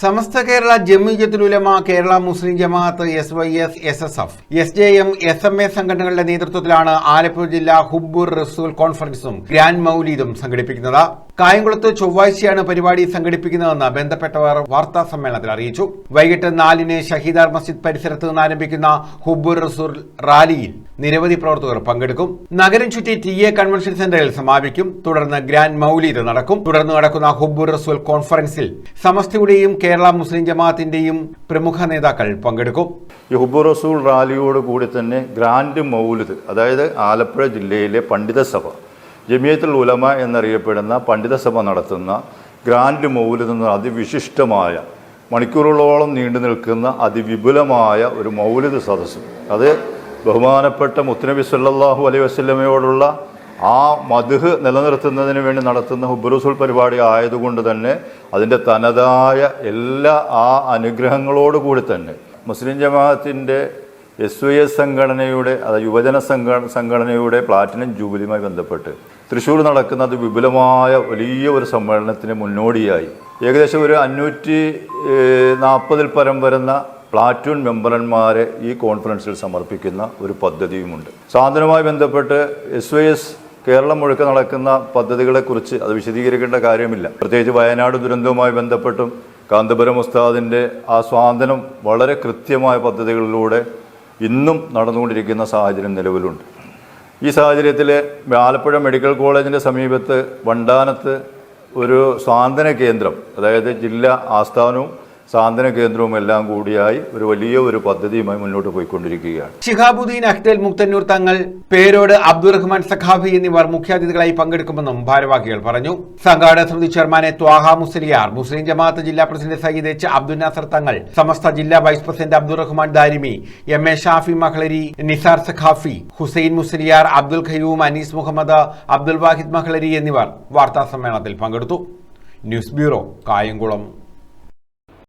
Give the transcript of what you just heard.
Samastha Kerala Jamiyyathul Ulama Kerala Muslim Jamaath S Y S S S F S J M S M A സംഘടനകളുടെ നേതൃത്വത്തിലാണ് ആലപ്പുഴ ജില്ലാ ഹുബുർ റസൂൽ കോൺഫറൻസും grand മൗലീദും സംഘടിപ്പിക്കുന്നത്. കായംകുളത്ത് ചൊവ്വാഴ്ചയാണ് പരിപാടി സംഘടിപ്പിക്കുന്നതെന്ന് ബന്ധപ്പെട്ടവർ വാർത്താ സമ്മേളനത്തിൽ അറിയിച്ചു. വൈകിട്ട് നാലിന് ഷഹീദാർ മസ്ജിദ് പരിസരത്ത് നിന്ന് ആരംഭിക്കുന്ന ഹുബുർ റസൂൽ റാലിയിൽ നിരവധി പ്രവർത്തകർ പങ്കെടുക്കും. നഗരം ചുറ്റി ടി എ കൺവെൻഷൻ സെന്ററിൽ സമാപിക്കും. തുടർന്ന് ഗ്രാൻഡ് മൗലീദ് നടക്കും. തുടർന്ന് നടക്കുന്ന ഹുബുർ റസൂൽ കോൺഫറൻസിൽ സമസ്തയുടെയും കേരള മുസ്ലിം ജമാഅത്തിന്റെയും പ്രമുഖ നേതാക്കൾ പങ്കെടുക്കും. ഈ ഹുബു റസൂൽ റാലിയോട് കൂടി തന്നെ ഗ്രാൻഡ് മൗലിദ് അതായത് ആലപ്പുഴ ജില്ലയിലെ പണ്ഡിത സഭ ജമിയത്തുൽ ഉലമ എന്നറിയപ്പെടുന്ന പണ്ഡിത സഭ നടത്തുന്ന ഗ്രാൻഡ് മൗലിദ് എന്ന അതിവിശിഷ്ടമായ മണിക്കൂറുകളോളം നീണ്ടു നിൽക്കുന്ന അതിവിപുലമായ ഒരു മൗലിദ് സദസ്സ്. അത് ബഹുമാനപ്പെട്ട മുത്തുനബി സല്ലാഹു അലൈഹി വസ്ലമയോടുള്ള ആ മധുഹ് നിലനിർത്തുന്നതിന് വേണ്ടി നടത്തുന്ന ഹുബ്ബുറസൂൽ പരിപാടി ആയതുകൊണ്ട് തന്നെ അതിന്റെ തനതായ എല്ലാ ആ അനുഗ്രഹങ്ങളോട് കൂടി തന്നെ മുസ്ലിം ജമാഅത്തിന്റെ എസ് വി എസ് സംഘടനയുടെ അതായത് യുവജന സംഘ സംഘടനയുടെ പ്ലാറ്റിനം ജൂബിലിയുമായി ബന്ധപ്പെട്ട് തൃശ്ശൂർ നടക്കുന്ന അത് വിപുലമായ വലിയ ഒരു സമ്മേളനത്തിന് മുന്നോടിയായി. ഏകദേശം ഒരു അഞ്ഞൂറ്റി നാൽപ്പതിൽ പരം വരുന്ന പ്ലാറ്റൂൺ മെമ്പറന്മാരെ ഈ കോൺഫറൻസിൽ സമർപ്പിക്കുന്ന ഒരു പദ്ധതിയുമുണ്ട്. സാധനവുമായി ബന്ധപ്പെട്ട് എസ് വൈ എസ് കേരളം മുഴുക്ക നടക്കുന്ന പദ്ധതികളെക്കുറിച്ച് അത് വിശദീകരിക്കേണ്ട കാര്യമില്ല. പ്രത്യേകിച്ച് വയനാട് ദുരന്തവുമായി ബന്ധപ്പെട്ടും കാന്തപുരം ഉസ്താദിന്റെ ആ സ്വാതന്ത്ര്യം വളരെ കൃത്യമായ പദ്ധതികളിലൂടെ ഇന്നും നടന്നുകൊണ്ടിരിക്കുന്ന സാഹചര്യം നിലവിലുണ്ട്. ഈ സാഹചര്യത്തിൽ ആലപ്പുഴ മെഡിക്കൽ കോളേജിന്റെ സമീപത്ത് വണ്ടാനത്ത് ഒരു സ്വാന്തന കേന്ദ്രം അതായത് ജില്ലാ ആസ്ഥാനവും സാന്ത്വന കേന്ദ്രവും എല്ലാം കൂടിയായി ഒരു വലിയ ഒരു പദ്ധതിയുമായി മുന്നോട്ട് പോയിക്കൊണ്ടിരിക്കുകയാണ്. ഷിഹാബുദ്ദീൻ അഖ്തൽ മുക്തന്നൂർ തങ്ങൾ പേരോട് അബ്ദുറഹ്മാൻ സഖാഫി എന്നിവർ മുഖ്യാതിഥികളായി പങ്കെടുക്കുമെന്നും ഭാരവാഹികൾ പറഞ്ഞു. സംഘാടക സമിതി ചെയർമാനെ ത്വാഹ മുസ്ലിയാർ മുസ്ലിം ജമാഅത്ത് ജില്ലാ പ്രസിഡന്റ് സയ്യിദ് എച്ച് അബ്ദുൽ നാസർ തങ്ങൾ സമസ്ത ജില്ലാ vice president Abdurahman Darimi M A Shafi Mahlari Nisar Saqafi Hussain Musliyar Abdul Qayyum Anees Muhammad Abdul Wahid Mahlari എന്നിവർ വാർത്താ സമ്മേളനത്തിൽ പങ്കെടുത്തു. News bureau Kayamkulam.